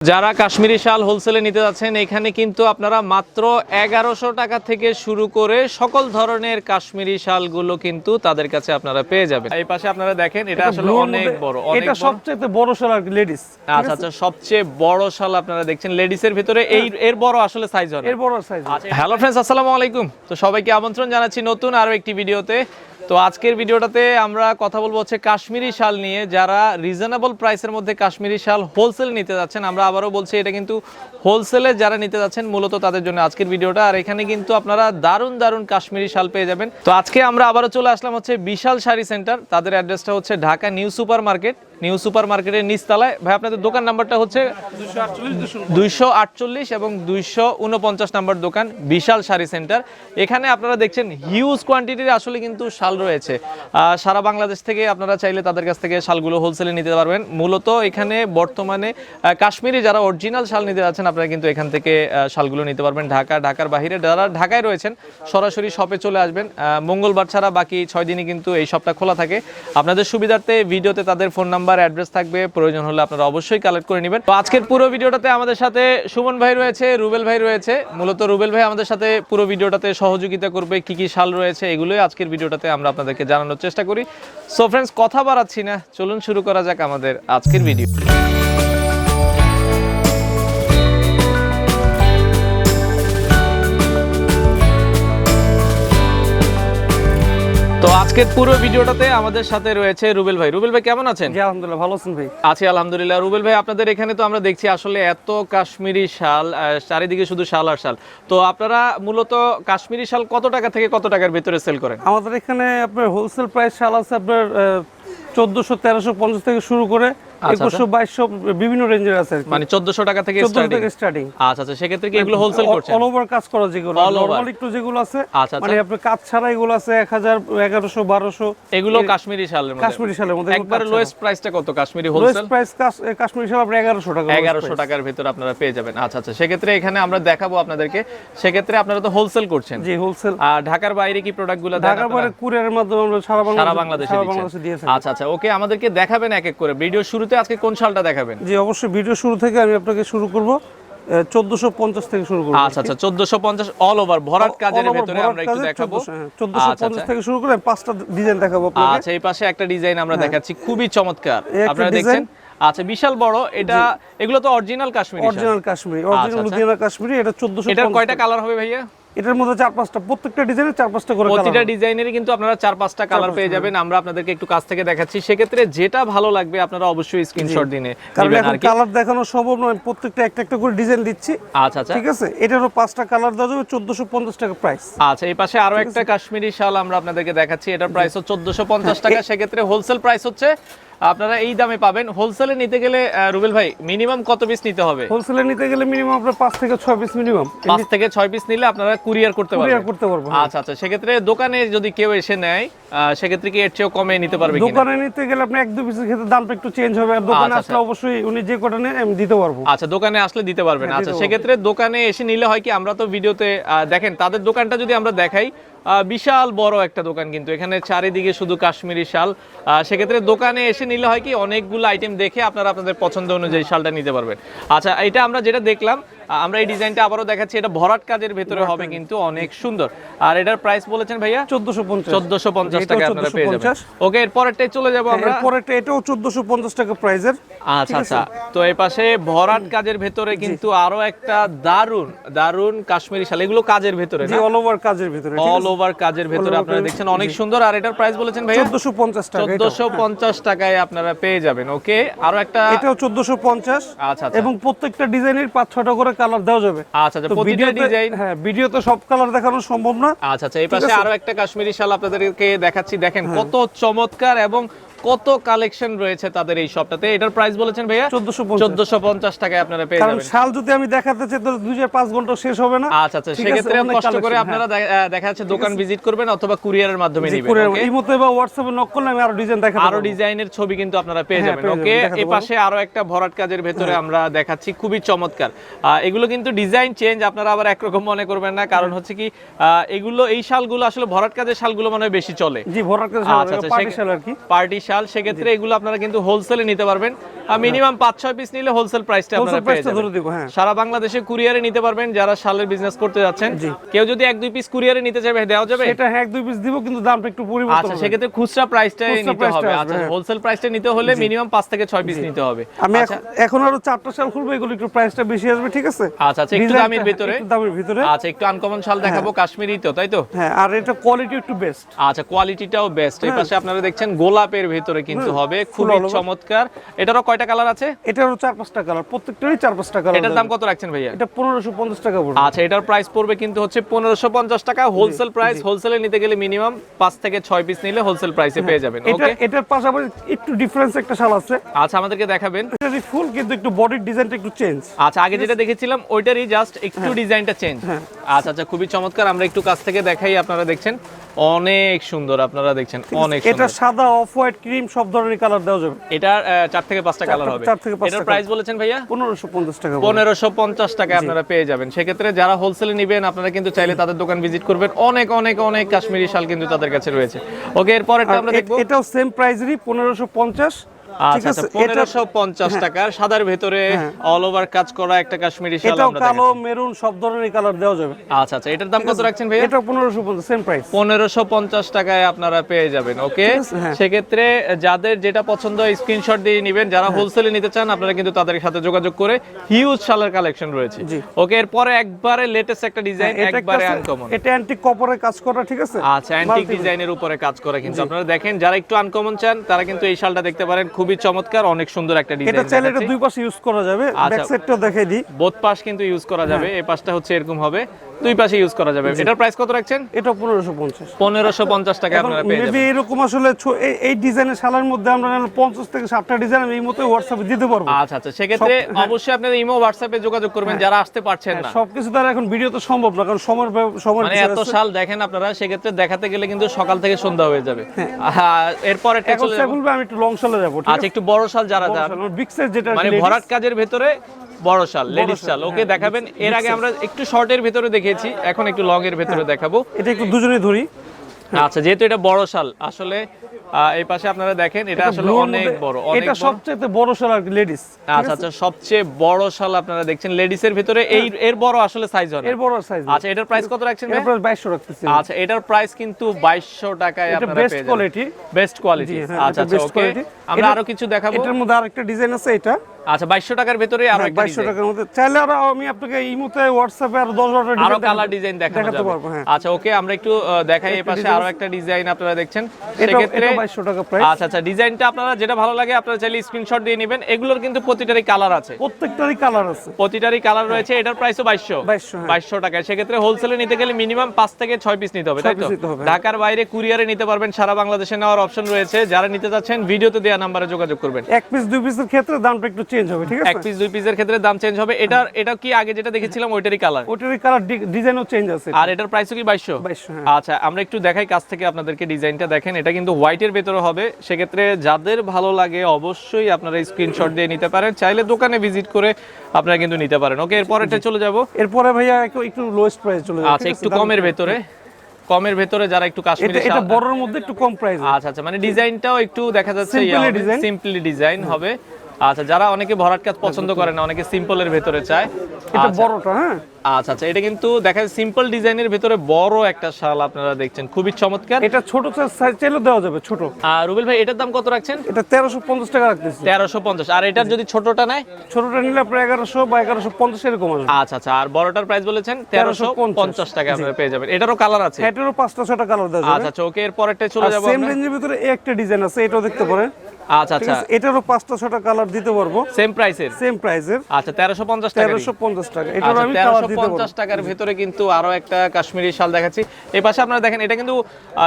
যারা কাশ্মীরি শাল হোলসেলে নিতে যাচ্ছেন এখানে কিন্তু আপনারা মাত্র এগারোশো টাকা থেকে শুরু করে সকল ধরনের কাশ্মীরি শালগুলো কিন্তু তাদের কাছে আপনারা পেয়ে যাবেন। এই পাশে আপনারা দেখেন এটা আসলে অনেক বড় এটা সবচেয়ে বড়। শাল আর লেডিস আচ্ছা আচ্ছা সবচেয়ে বড় শাল আপনারা দেখছেন লেডিসের ভিতরে এই এর বড় আসলে সাইজ হয় এর বড় সাইজ হ্যালো ফ্রেন্ডস আসসালামু আলাইকুম। তো সবাইকে আমন্ত্রণ জানাচ্ছি নতুন আরও একটি ভিডিওতে তো আজকের ভিডিওটাতে আমরা কথা বলব হচ্ছে কাশ্মীরি শাল নিয়ে। যারা রিজনেবল প্রাইসের মধ্যে কাশ্মীরি শাল হোলসেল নিতে যাচ্ছেন, আমরা আবারও বলছি এটা কিন্তু হোলসেলে যারা নিতে যাচ্ছেন মূলত তাদের জন্য আজকের ভিডিওটা। আর এখানে কিন্তু আপনারা দারুণ দারুণ কাশ্মীরি শাল পেয়ে যাবেন। তো আজকে আমরা আবারও চলে আসলাম হচ্ছে বিশাল শাড়ি সেন্টার তাদের অ্যাড্রেসটা হচ্ছে Dhaka new super market new super মার্কেটের নিচতলায়। ভাই, আপনাদের দোকান নাম্বারটা হচ্ছে দুইশো আটচল্লিশ এবং দুইশো উনপঞ্চাশ নাম্বার দোকান, বিশাল শাড়ি সেন্টার। এখানে আপনারা দেখছেন হিউজ কোয়ান্টিটির আসলে কিন্তু শাল রয়েছে। সারা বাংলাদেশ থেকে আপনারা চাইলে তাদের কাছ থেকে শালগুলো হোলসেলে নিতে পারবেন। মূলত এখানে বর্তমানে কাশ্মীরি যারা অরিজিনাল শাল নিতে যাচ্ছেন, আপনারা কিন্তু এখান থেকে শালগুলো নিতে পারবেন। ঢাকা, ঢাকার বাইরে যারা ঢাকায় রয়েছেন, সরাসরি শপে চলে আসবেন। মঙ্গলবার ছাড়া বাকি ছয় দিনই কিন্তু এই শপটা খোলা থাকে। আপনাদের সুবিধার্থে ভিডিওতে তাদের ফোন নাম্বার অ্যাড্রেস থাকবে, প্রয়োজন হলে আপনারা অবশ্যই কালেক্ট করে নেবেন। তো আজকের পুরো ভিডিওটাতে আমাদের সাথে সুমন ভাই রয়েছে, রুবেল ভাই রয়েছে। মূলত রুবেল ভাই আমাদের সাথে পুরো ভিডিওটাতে সহযোগিতা করবে, কি কি শাল রয়েছে, এগুলোই আজকের ভিডিওটাতে আমরা আপনাদেরকে জানানোর চেষ্টা করি। সো ফ্রেন্ডস কথা বাড়াচ্ছি না, চলুন শুরু করা যাক আমাদের আজকের ভিডিও তো আজকের পুরো ভিডিওটাতে আমাদের সাথে রয়েছে রুবেল ভাই। রুবেল ভাই কেমন আছেন? জি আলহামদুলিল্লাহ ভালো আছেন ভাই। আছি আলহামদুলিল্লাহ। রুবেল ভাই আপনাদের এখানে তো আমরা দেখছি আসলে এত কাশ্মীরি শাল চারিদিকে শুধু শাল আর শাল। তো আপনারা মূলত কাশ্মীরি শাল কত টাকা থেকে কত টাকার ভিতরে সেল করেন? আমাদের এখানে আপনার হোলসেল প্রাইস শাল আছে আপনার চোদ্দোশো তেরোশো পঞ্চাশ থেকে শুরু করে। একুশশো বাইশশো বিভিন্ন রেঞ্জের আছে মানে চোদ্দশো টাকা থেকে স্টার্টিং থেকে স্টার্টিং আচ্ছা আচ্ছা সেক্ষেত্রে কি এগুলো হোলসেল করছেন? অল ওভার কাজ করা যেগুলো নর্মাল একটু যেগুলো আছে। আচ্ছা, মানে আপনার কাজ ছাড়া এগুলো আছে এক হাজার এগারোশো বারোশো। এগুলো কাশ্মীরি শালের মধ্যে। কাশ্মীরি শালের মধ্যে একবারে লোয়েস্ট প্রাইসটা কত Kashmiri lowest wholesale price Kashmiri shawl আপনার এগারোশো টাকা এগারোশো টাকার ভেতরে আপনারা পেয়ে যাবেন। আচ্ছা আচ্ছা সেক্ষেত্রে এখানে আমরা দেখাবো আপনাদেরকে। সেক্ষেত্রে আপনারা তো হোলসেল করছেন। জি হোলসেল আর ঢাকার বাইরে কি প্রোডাক্টগুলো ঢাকার? পরে কুরিয়ারের মাধ্যমে আমরা সারা বাংলাদেশে সারা বাংলাদেশে আচ্ছা আচ্ছা ওকে আমাদেরকে দেখাবেন এক এক করে। ভিডিও শুরুতে আজকে কোন শালটা দেখাবেন? জি অবশ্যই ভিডিও শুরু থেকে আমি আপনাকে শুরু করব। চোদ্দশো পঞ্চাশ থেকে শুরু করব। আচ্ছা আচ্ছা চোদ্দশো পঞ্চাশ অল ওভার ভরাট কাজের ভেতরে আমরা একটু দেখাবো। চোদ্দশো আচ্ছা, পঞ্চাশ আচ্ছা। থেকে শুরু করে পাঁচটা ডিজাইন দেখাবো আপনাকে। আচ্ছা এই পাশে একটা ডিজাইন আমরা দেখাচ্ছি খুবই চমৎকার। আপনারা দেখছেন? আচ্ছা বিশাল বড় এটা এগুলো তো original Kashmiri. Original Kashmiri original আচ্ছা। লুধিয়ানা কাশ্মীরি এটা চোদ্দশো এটার কয়টা কালার হবে ভাইয়া? এটার মধ্যে চার পাঁচটা প্রত্যেকটা ডিজাইনে চার পাঁচটা করে প্রতিটা কালার ডিজাইনেরই কিন্তু আপনারা চার পাঁচটা কালার পেয়ে যাবেন। আমরা আপনাদেরকে একটু কাছ থেকে দেখাচ্ছি। সেক্ষেত্রে যেটা ভালো লাগবে আপনারা অবশ্যই স্ক্রিনশট দিনে কারণ এখন কালার দেখানো সম্ভব নয়। প্রত্যেকটা একটা একটা করে ডিজাইন দিচ্ছি। আচ্ছা আচ্ছা। ঠিক আছে? এটারও পাঁচটা কালার দেওয়া যাবে চোদ্দশো পঞ্চাশ টাকা প্রাইস আচ্ছা এই পাশে আরও একটা কাশ্মীরি শাল আমরা আপনাদেরকে দেখাচ্ছি। এটার প্রাইস হচ্ছে চোদ্দশো পঞ্চাশ টাকা। সেক্ষেত্রে হোলসেল প্রাইস হচ্ছে আপনারা এই দামে পাবেন। হোলসেলে নিতে গেলে রুবেল ভাই মিনিমাম কত পিস নিতে হবে? হোলসেলে নিতে গেলে মিনিমাম আপনার পাঁচ থেকে ছয় পিস মিনিমাম পাঁচ থেকে ছয় পিস নিলে আপনারা কুরিয়ার করতে পারবেন। কুরিয়ার করতে পারব আচ্ছা আচ্ছা সেক্ষেত্রে দোকানে যদি কেউ এসে নেয় সেক্ষেত্রে কি এর চেয়েও কমে নিতে পারবে কিনা? দোকানে নিতে গেলে আপনি এক দু পিসের ক্ষেত্রে দামটা একটু চেঞ্জ হবে আর দোকানে আচ্ছা, আসলে অবশ্যই উনি যে কটা নেন আমি দিতে পারব। আচ্ছা দোকানে আসলে দিতে পারবেন। হ্যাঁ, আচ্ছা সেক্ষেত্রে দোকানে এসে নিলে হয় কি আমরা তো ভিডিওতে দেখেন তাদের দোকানটা যদি আমরা দেখাই বিশাল বড় একটা দোকান কিন্তু। এখানে চারিদিকে শুধু কাশ্মীরি শাল। সেক্ষেত্রে দোকানে এসে নিলে হয় কি, অনেকগুলো আইটেম দেখে আপনারা আপনাদের পছন্দ অনুযায়ী শালটা নিতে পারবেন। আচ্ছা এটা আমরা যেটা দেখলাম আমরা এই ডিজাইনটা আবারও দেখাচ্ছি। এটা ভরাট কাজের ভেতরে হবে কিন্তু অনেক সুন্দর। আর এটার প্রাইস বলেছেন ভাইয়া? চোদ্দশো পঞ্চাশ। চোদ্দশো পঞ্চাশ টাকা আপনারা পেয়ে যাবেন। 1450 ওকে এরপরেরটাই চলে যাব আমরা। একটা এটাও চোদ্দশো পঞ্চাশ টাকা প্রাইজের আচ্ছা আচ্ছা। তো এই পাশে ভরাট কাজের ভেতরে কিন্তু আরও একটা দারুণ দারুণ কাশ্মীরি শাল। এগুলো কাজের ভেতরে অল ওভার কাজের ভেতরে অল ওভার কাজের ভেতরে আপনারা দেখছেন অনেক সুন্দর। আর এটার প্রাইস বলেছেন ভাইয়া? চোদ্দশো পঞ্চাশ টাকা এটাও। চোদ্দশো পঞ্চাশ টাকায় আপনারা পেয়ে যাবেন ওকে? আরও একটা এটাও চোদ্দশো পঞ্চাশ। আচ্ছা আচ্ছা। এবং প্রত্যেকটা ডিজাইনের পাঁচ ছটা করে কালার দেওয়া যাবে। আচ্ছা আচ্ছা তো প্রতিটা ডিজাইন হ্যাঁ ভিডিওতে সব কালার দেখানো সম্ভব না। আচ্ছা আচ্ছা এই পাশে আরও একটা কাশ্মীরি শাল আপনাদেরকে দেখাচ্ছি। দেখেন কত চমৎকার এবং কত কালেকশন রয়েছে তাদের এই শপটাতে? এটার প্রাইস বলেছেন ভাইয়া? চোদ্দশো পঞ্চাশ। চোদ্দশো পঞ্চাশ টাকায় আপনারা পেয়ে কারণ যাবেন। শাল যদি আমি দেখাতে চাই তো দুই চার পাঁচ ঘণ্টা শেষ হবে না। আচ্ছা আচ্ছা সেক্ষেত্রে কষ্ট করে আপনারা দেখা যাচ্ছে দোকান ভিজিট করবেন অথবা কুরিয়ারের মাধ্যমে নিবেন okay? এই মতো বা হোয়াটসঅ্যাপে নক করলে আমি আরও ডিজাইন দেখাতে আরও ডিজাইনের ছবি কিন্তু আপনারা পেয়ে হ্যাঁ, যাবেন ওকে এই পাশে আরও একটা ভরাট কাজের ভেতরে আমরা দেখাচ্ছি খুবই চমৎকার। এগুলো কিন্তু ডিজাইন চেঞ্জ আপনারা আবার একরকম মনে করবেন না কারণ হচ্ছে কি এগুলো এই শালগুলো আসলে ভরাট কাজের শালগুলো মনে হয় বেশি চলে। জি ভরার কাছে আচ্ছা, আচ্ছা, পার্টি শাল আর কি। পার্টি শাল সেক্ষেত্রে এগুলো আপনারা কিন্তু হোলসেলে নিতে পারবেন। মিনিমাম পাঁচ ছয় পিস নিলে হোলসেল প্রাইসটা আপনারা পেয়ে যাবেন। হ্যাঁ। সারা বাংলাদেশে কুরিয়ারে নিতে পারবেন যারা শালের বিজনেস করতে যাচ্ছেন। কেউ যদি এক দুই পিস কুরিয়ারে নিতে চাইবে দেওয়া যাবে? এটা হ্যাঁ এক দুই পিস দিব কিন্তু দামটা একটু পরিবর্তন আচ্ছা সেক্ষেত্রে খুচরা প্রাইসটাই নিতে হবে। আচ্ছা হ্যাঁ। হোলসেল প্রাইসটা নিতে হলে মিনিমাম পাঁচ থেকে ছয় পিস নিতে হবে। আমি আচ্ছা। এখন- এখন আরও চারটা শাল খুলবো এগুলো একটু প্রাইসটা বেশি আসবে ঠিক আছে? আচ্ছা আচ্ছা একটু দামের ভিতরে। দামের ভিতরে। আচ্ছা একটু আনকমন শাল দেখাবো কাশ্মীরি তো তাই তো? হ্যাঁ আর এটা কোয়ালিটি একটু বেস্ট আচ্ছা কোয়ালিটিটাও বেস্ট এই পাশে আপনারা দেখছেন গোলাপের ভিতরে কিন্তু হবে খুবই চমৎকার। এটারও কয়টা কালার আছে? এটারও চার পাঁচটা কালার প্রত্যেকটারই চার পাঁচটা কালার এটার দাম কত রাখছেন ভাইয়া? এটা পনেরোশো পঞ্চাশ টাকা পড়বে। আচ্ছা এটার প্রাইস পড়বে কিন্তু হচ্ছে পনেরোশো পঞ্চাশ টাকা। হোলসেল প্রাইস হোলসেলে নিতে গেলে মিনিমাম পাঁচ থেকে ছয় পিস নিলে হোলসেল প্রাইসে পেয়ে যাবেন এটা ওকে এটার পাশাপাশি একটু ডিফারেন্স একটা শাল আছে। আচ্ছা আমাদেরকে দেখাবেন। এটারই ফুল কিন্তু একটু বডির ডিজাইনটা একটু চেঞ্জ আচ্ছা আগে যেটা দেখেছিলাম ওইটারই জাস্ট একটু হ্যাঁ। ডিজাইনটা চেঞ্জ আচ্ছা আচ্ছা খুবই চমৎকার। আমরা একটু কাছ থেকে দেখাই আপনারা দেখছেন। অনেক সুন্দর আপনারা দেখছেন। অনেক এটা সাদা অফ হোয়াইট ক্রিম সব ধরনের কালার দেওয়া যাবে। আহ, চার থেকে পাঁচটা কালার হবে। চার থেকে এটার প্রাইস বলেছেন ভাইয়া? পনেরোশো পঞ্চাশ টাকা। পনেরোশো পঞ্চাশ টাকা আপনারা পেয়ে যাবেন। সেক্ষেত্রে যারা হোলসেলে নেবেন আপনারা কিন্তু চাইলে তাদের দোকান ভিজিট করবেন। অনেক অনেক অনেক কাশ্মীরি শাল কিন্তু তাদের কাছে রয়েছে। ওকে এরপরেরটা আর আমরা দেখব। এটাও সেম প্রাইসেরই পনেরোশো পঞ্চাশ। আচ্ছা আচ্ছা আছে পঞ্চাশ টাকার সাদার ভেতরে অল ওভার কাজ করা একটা কাশ্মীরি শাল এটাও আমরা কালো মেরুন সব ধরনের কালার দেওয়া যাবে। আচ্ছা আচ্ছা এটার দাম কত রাখছেন ভাইয়া? এটা পনেরোশো পঞ্চাশ সেম প্রাইস পনেরোশো পঞ্চাশ টাকায় আপনারা পেয়ে যাবেন ওকে হ্যাঁ। সেক্ষেত্রে যাদের যেটা পছন্দ স্ক্রিনশট দিয়ে নেবেন যারা হ্যাঁ। হোলসেলে নিতে চান আপনারা কিন্তু তাদের সাথে যোগাযোগ করে হিউজ শালের কালেকশন রয়েছে। ওকে এরপরে একবারে লেটেস্ট একটা ডিজাইন একটা একবারে আনকমন এটা অ্যান্টিক কপারে কাজ করা ঠিক আছে? আচ্ছা অ্যান্টিক ডিজাইনের উপরে কাজ করে কিন্তু আপনারা দেখেন যারা একটু আনকমন চান তারা কিন্তু এই শালটা দেখতে পারেন খুবই চমৎকার অনেক সুন্দর একটা ডিজাইন এটা চাইলে এটা দুই পাশে ইউজ করা যাবে। ব্যাক সাইডটাও দেখাই দিই বোথ পাশ কিন্তু ইউজ করা যাবে হ্যাঁ। এই পাশটা হচ্ছে এরকম হবে দুই পাশে ইউজ করা যাবে। এটার প্রাইস কত রাখছেন? এটা পনেরোশো পঞ্চাশ। পনেরোশো পঞ্চাশ টাকা আপনারা পেয়ে যাবেন। এরকম আসলে এই- ডিজাইনের শালার মধ্যে আমরা নাহলে পঞ্চাশ থেকে ষাটটা ডিজাইন আমি এই মতো হোয়াটসঅ্যাপে দিতে পারব। আচ্ছা আচ্ছা সেক্ষেত্রে অবশ্যই আপনাদের ইমো হোয়াটসঅ্যাপে যোগাযোগ করবেন যারা আসতে পারছেন না। সবকিছু দ্বারা এখন ভিডিও তো সম্ভব না কারণ সময় সময় মানে এত। শাল দেখেন আপনারা সেক্ষেত্রে দেখাতে গেলে কিন্তু সকাল থেকে সন্ধ্যা হয়ে যাবে। এরপর একটা চলে যাব। আমি একটু লং শালে যাব আচ্ছা একটু বড় শাল যারা যান বিগ সাইজ যেটা মানে ভরাট কাজের ভেতরে বড় শাল লেডিস শাল ওকে হ্যাঁ, দেখাবেন। এর আগে আমরা একটু শর্টের ভেতরে দেখেছি এখন একটু লং এর ভেতরে হ্যাঁ। দেখাবো। এটা একটু দুজনে ধরি। আচ্ছা যেহেতু এটা বড় শাল আসলে এই পাশে আপনারা দেখেন এটা আসলে অনেক বড় অনেক এটা সবচেয়ে বড় শাল আর লেডিস আচ্ছা আচ্ছা সবচেয়ে বড় শাল আপনারা দেখছেন লেডিস এর ভিতরে এই এর বড় আসলে সাইজ হয় এর বড় সাইজ আচ্ছা এটার প্রাইস কত রাখছেন? এর প্রাইস বাইশশো রাখতেছি আচ্ছা এটার প্রাইস কিন্তু বাইশশো টাকায় আপনারা বেস্ট পেয়ে যাবেন। কোয়ালিটি বেস্ট কোয়ালিটি জি, হ্যাঁ, আচ্ছা আচ্ছা ওকে আমরা আরও কিছু দেখাবো। এটার মধ্যে আরেকটা ডিজাইন আছে এটা। আচ্ছা টাকার ভেতরে আরও একটা বাইশশো ডিজাইন টাকার মধ্যে। চাইলে আরও আমি আপনাকে এই মুহূর্তে হোয়াটসঅ্যাপে আরও দশ বারোটা আরও কালার ডিজাইন দেখাতে পারব হ্যাঁ। আচ্ছা ওকে আমরা একটু দেখাই এই পাশে আরও একটা ডিজাইন আপনারা দেখছেন। সেক্ষেত্রে টাকা প্রাইস আচ্ছা আচ্ছা ডিজাইনটা আপনারা যেটা ভালো লাগে আপনারা চাইলে স্ক্রিনশট দিয়ে নেবেন। এগুলোর কিন্তু প্রতিটারই কালার আছে। প্রত্যেকটারই কালার আছে। প্রতিটারই কালার রয়েছে এটার প্রাইসও বাইশশো। 2200, হ্যাঁ। বাইশশো টাকায় সেক্ষেত্রে হোলসেলে নিতে গেলে মিনিমাম পাঁচ থেকে ছয় পিস নিতে হবে তাই তো। ঢাকার বাইরে কুরিয়ারে নিতে পারবেন সারা বাংলাদেশে নেওয়ার অপশন রয়েছে। যারা নিতে চাচ্ছেন ভিডিওতে দেওয়া নাম্বারে যোগাযোগ করবেন। এক পিস দুই পিসের ক্ষেত্রে দামটা একটু চেঞ্জ হবে ঠিক এক পিস দুই পিসের ক্ষেত্রে দাম চেঞ্জ হবে। এটা কি আগে যেটা দেখেছিলাম ওইটারই কালার ওটারই কালার ডিজাইনও চেঞ্জ আছে। আর এটার প্রাইসও কি বাইশশো? 2200, হ্যাঁ। আচ্ছা আমরা একটু দেখাই কাছ থেকে আপনাদেরকে ডিজাইনটা দেখেন। এটা কিন্তু হোয়াইটের ভেতরে হবে। সেক্ষেত্রে যাদের ভালো লাগে অবশ্যই আপনারা স্ক্রিনশট দিয়ে নিতে পারেন। চাইলে দোকানে ভিজিট করে আপনারা কিন্তু নিতে পারেন। ওকে এরপরেরটা চলে যাব। এরপরে ভাইয়া একটু- লোয়েস্ট প্রাইস চলে যাবে আচ্ছা একটু কমের ভেতরে। কমের ভেতরে যারা একটু কাশ্মীরি এটা বড়র মধ্যে একটু কম প্রাইস আচ্ছা আচ্ছা মানে ডিজাইনটাও একটু দেখা যাচ্ছে সিম্পলি ডিজাইন হবে। আচ্ছা যারা অনেকে ভরাট কাজ পছন্দ করে না অনেকে সিম্পলের ভেতরে চায়। এটা আচ্ছা, বড়টা হ্যাঁ? আচ্ছা আচ্ছা এটা কিন্তু দেখা যায় সিম্পল ডিজাইনের ভেতরে বড় একটা শাল আপনারা দেখছেন। খুবই চমৎকার। এটা ছোট সাইজ চাইলেও দেওয়া যাবে ছোট। আর রুবেল ভাই এটার দাম কত রাখছেন? এটা তেরোশো পঞ্চাশ টাকা রাখতেছি। তেরোশো পঞ্চাশ। আর এটার যদি ছোটটা নেয়? ছোটটা নিলে আপনার এগারোশো বা এগারোশো পঞ্চাশ এরকম আসবে। আচ্ছা আচ্ছা আর বড়টার প্রাইস বলেছেন তেরোশো 1350 পঞ্চাশ। টাকা আপনারা পেয়ে যাবেন। এটারও কালার আছে? এটারও পাঁচটা ছটা কালার দেওয়া যাবে। আচ্ছা আচ্ছা ওকে এর পরেরটা চলে যাব সেম রেঞ্জের ভিতরে একটা ডিজাইন আছে এটাও দেখতে পারেন। আচ্ছা আচ্ছা। এটারও পাঁচটা ছটা কালার দিতে পারব। সেম প্রাইসের সেম প্রাইসের আচ্ছা টাকা টাকা। আমি কালার দিতে পারব। টাকার ভেতরে কিন্তু আরও একটা কাশ্মীরি শাল দেখাচ্ছি। এই পাশে আপনারা দেখেন এটা কিন্তু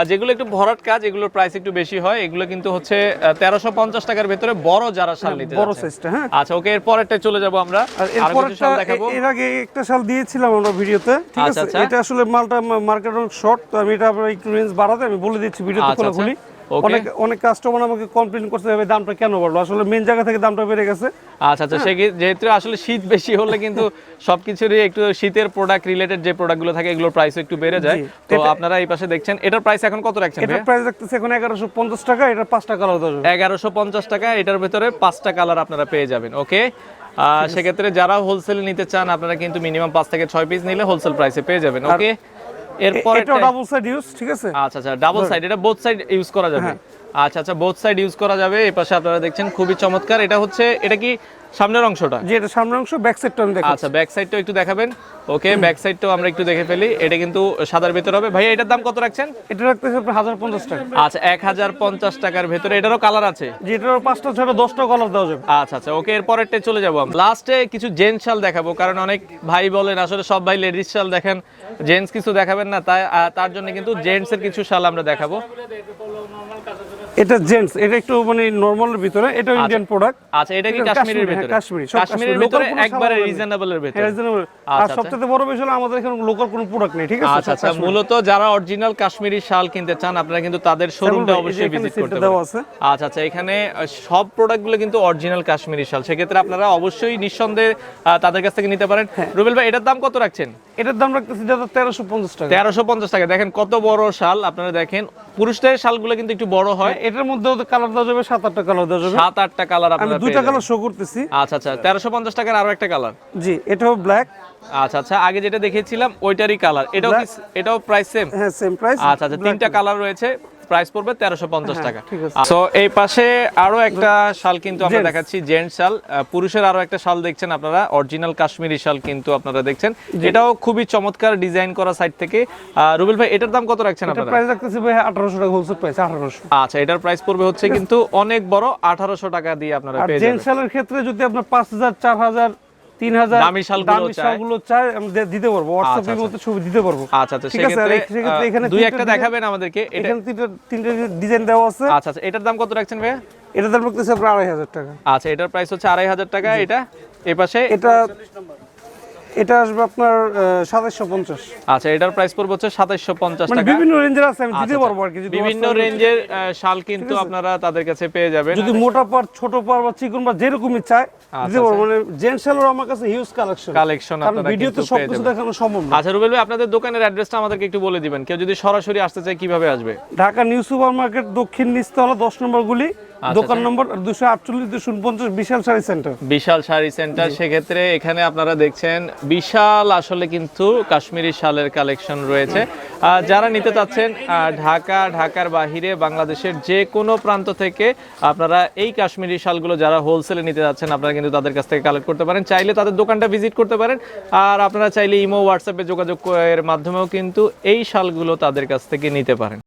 যেগুলো একটু ভরাট কাজ এগুলোর প্রাইস একটু বেশি হয়। এগুলো কিন্তু হচ্ছে তেরোশো পঞ্চাশ টাকার ভেতরে বড় যারা শাল নিতে বড় সাইজটা হ্যাঁ। আচ্ছা ওকে এর পরেরটা চলে যাব আমরা। আর কিছু শাল দেখাবো। এর আগে একটা শাল দিয়েছিলাম আমরা ভিডিওতে ঠিক আছে। এটা আসলে মালটা মার্কেট অনেক শর্ট তো আমি এটা একটু রেঞ্জ বাড়াতে আমি বলে দিচ্ছি ভিডিওতে আচ্ছা, অনেক অনেক কাস্টমার আমাকে কমপ্লেন করতে হবে দামটা কেন বাড়লো? আসলে মেন জায়গা থেকে দামটা বেড়ে গেছে। আচ্ছা আচ্ছা সে যেহেতু আসলে শীত বেশি হলে কিন্তু সবকিছুরই একটু শীতের প্রোডাক্ট রিলেটেড যে প্রোডাক্টগুলো থাকে এগুলোর প্রাইস একটু বেড়ে যায়। তো আপনারা এই পাশে দেখছেন এটার প্রাইস এখন কত রাখছেন এটার প্রাইস রাখতেছে এখন এগারোশো পঞ্চাশ টাকা এটা পাঁচটা কালার দেওয়া যাবে এগারোশো পঞ্চাশ টাকা এটার ভেতরে পাঁচটা কালার আপনারা পেয়ে যাবেন ওকে সেক্ষেত্রে যারা হোলসেল নিতে চান আপনারা কিন্তু মিনিমাম পাঁচ থেকে ছয় পিস নিলে হোলসেল প্রাইসে পেয়ে যাবেন ওকে এরপর এটা ডাবল সাইড ইউজ ঠিক আছে? আচ্ছা আচ্ছা ডাবল সাইড এটা বোথ সাইড ইউজ করা যাবে। হ্যাঁ। আচ্ছা আচ্ছা বোথ সাইড ইউজ করা যাবে। এই পাশে আপনারা দেখছেন খুবই চমৎকার। এটা হচ্ছে এটা কি সামনের অংশটা? যে এটা সামনের অংশ ব্যাক সাইডটা আমি দেখাচ্ছি। আচ্ছা ব্যাক সাইডটাও একটু দেখাবেন। ওকে ব্যাক সাইডটাও আমরা একটু দেখে ফেলি। এটা কিন্তু সাদার ভেতর হবে। ভাই এটার দাম কত রাখছেন? এটা রাখতেছে আপনার হাজার পঞ্চাশ টাকা। আচ্ছা এক হাজার পঞ্চাশ টাকার ভিতরে। এটারও কালার আছে? যে এটার পাঁচটা ছয়টা দশটা কালার দেওয়া যাবে। আচ্ছা আচ্ছা ওকে এরপরেরটা চলে যাব লাস্টে কিছু জেন্টস শাল দেখাবো কারণ অনেক ভাই বলেন আসলে সব ভাই লেডিস শাল দেখেন। জেন্টস কিছু দেখাবেন না তাই তার জন্য কিন্তু জেন্টস এর কিছু শাল আমরা দেখাবো। এটা জেন্টস এটা একটু মানে নর্মালের ভিতরে এটা ইন্ডিয়ান প্রোডাক্ট আচ্ছা এটা কি কাশ্মীরের কাশ্মীরি, ভেতরে হ্যাঁ, কাশ্মীরি, কাশ্মীরের। ভেতরে একবারে আর আচ্ছা, সবচেয়ে বড় বিষয় হলো আমাদের এখানে লোকাল কোনো প্রোডাক্ট নেই ঠিক আছে? আচ্ছা আচ্ছা। মূলত যারা অরিজিনাল কাশ্মীরি শাল কিনতে চান আপনারা কিন্তু তাদের শোরুমটা অবশ্যই এখানে ভিজিট করতে পারেন। আচ্ছা আচ্ছা। এখানে সব প্রোডাক্টগুলো কিন্তু অরিজিনাল কাশ্মীরি শাল। সেক্ষেত্রে আপনারা অবশ্যই নিঃসন্দেহে তাদের কাছ থেকে নিতে পারেন। হ্যাঁ। রুবেল ভাই এটার দাম কত রাখছেন? এটার দাম রাখতেছি দাদা তেরোশো পঞ্চাশ টাকা। তেরোশো পঞ্চাশ টাকা। দেখেন কত বড় শাল আপনারা দেখেন। পুরুষদের শালগুলো কিন্তু একটু বড় হয়। এটার মধ্যে কালার দেওয়া যাবে সাত আটটা কালার দেওয়া যাবে। সাত আটটা কালার আপনারা দুইটা কালার শো করতেছি। আচ্ছা আচ্ছা তেরোশো পঞ্চাশ টাকার আরও একটা কালার জি এটাও ব্ল্যাক আচ্ছা আচ্ছা আগে যেটা দেখেছিলাম ওইটারই কালার এটাও এটাও প্রাইস সেম হ্যাঁ সেম প্রাইস আচ্ছা আচ্ছা তিনটা কালার রয়েছে। প্রাইস পড়বে তেরোশো পঞ্চাশ টাকা। তো এই পাশে আরও একটা শাল কিন্তু আমরা দেখাচ্ছি জেন্ট শাল। পুরুষের আরও একটা শাল দেখছেন আপনারা অরিজিনাল কাশ্মীরি শাল কিন্তু আপনারা দেখছেন। এটাও খুবই চমৎকার ডিজাইন করা সাইড থেকে। রুবেল ভাই এটার দাম কত রাখছেন এটা আপনারা? প্রাইস রাখতেছি ভাই আঠারোশো টাকা হোলসেল প্রাইস আঠারোশো। আচ্ছা এটার প্রাইস পড়বে হচ্ছে কিন্তু অনেক বড় আঠারোশো টাকা দিয়ে আপনারা পেয়ে যাবেন। শালের ক্ষেত্রে যদি আপনার পাঁচ হাজার চার হাজার তিন হাজার দামি শালগুলো দামি চায়। শালগুলো চাই আমি দিতে পারব হোয়াটসঅ্যাপের আচ্ছা। ছবি দিতে পারব। আচ্ছা আচ্ছা ঠিক আছে, সেক্ষেত্রে এখানে দুই একটা দেখাবেন আমাদেরকে। এখানে তিনটা তিনটা ডিজাইন দেওয়া আছে। আচ্ছা আচ্ছা এটার দাম কত রাখছেন ভাইয়া? এটার দাম রাখতেছে আপনার আড়াই হাজার টাকা। আচ্ছা এটার প্রাইস হচ্ছে আড়াই হাজার টাকা এটা এ পাশে এটা এটা আসবে আপনার সাতাশশো পঞ্চাশ। আচ্ছা এটার প্রাইস পড়বে হচ্ছে সাতাইশশো পঞ্চাশ মানে টাকা। বিভিন্ন রেঞ্জের আছে আমি দিতে আচ্ছা, পারব আর কি বিভিন্ন রেঞ্জের শাল কিন্তু আপনারা তাদের কাছে পেয়ে যাবেন। যদি মোটা পার ছোট পার বা চিকন বা যেরকমই চাই আচ্ছা, দিতে পারব। মানে জেন্টস শালের আমার কাছে হিউজ কালেকশন কালেকশন আপনারা ভিডিওতে সব কিছু দেখানো সম্ভব না। আচ্ছা রুবেল ভাই আপনাদের দোকানের অ্যাড্রেসটা আমাদেরকে একটু বলে দিবেন। কেউ যদি সরাসরি আসতে চায় কীভাবে আসবে? ঢাকা নিউ সুপার মার্কেট দক্ষিণ নিচতলা দশ নম্বর গুলি আচ্ছা, দোকান নম্বর দুশো আটচল্লিশ দুশো উনপঞ্চাশ বিশাল শাড়ি সেন্টার। বিশাল শাড়ি সেন্টার। সেক্ষেত্রে এখানে আপনারা দেখছেন বিশাল আসলে কিন্তু কাশ্মীরি শালের কালেকশন রয়েছে। যারা নিতে চাচ্ছেন ঢাকা ঢাকার বাহিরে বাংলাদেশের যে কোনো প্রান্ত থেকে আপনারা এই কাশ্মীরি শালগুলো যারা হোলসেলে নিতে যাচ্ছেন আপনারা কিন্তু তাদের কাছ থেকে কালেক্ট করতে পারেন। চাইলে তাদের দোকানটা ভিজিট করতে পারেন। আর আপনারা চাইলে ইমো হোয়াটসঅ্যাপে যোগাযোগ এর মাধ্যমেও কিন্তু এই শালগুলো তাদের কাছ থেকে নিতে পারেন।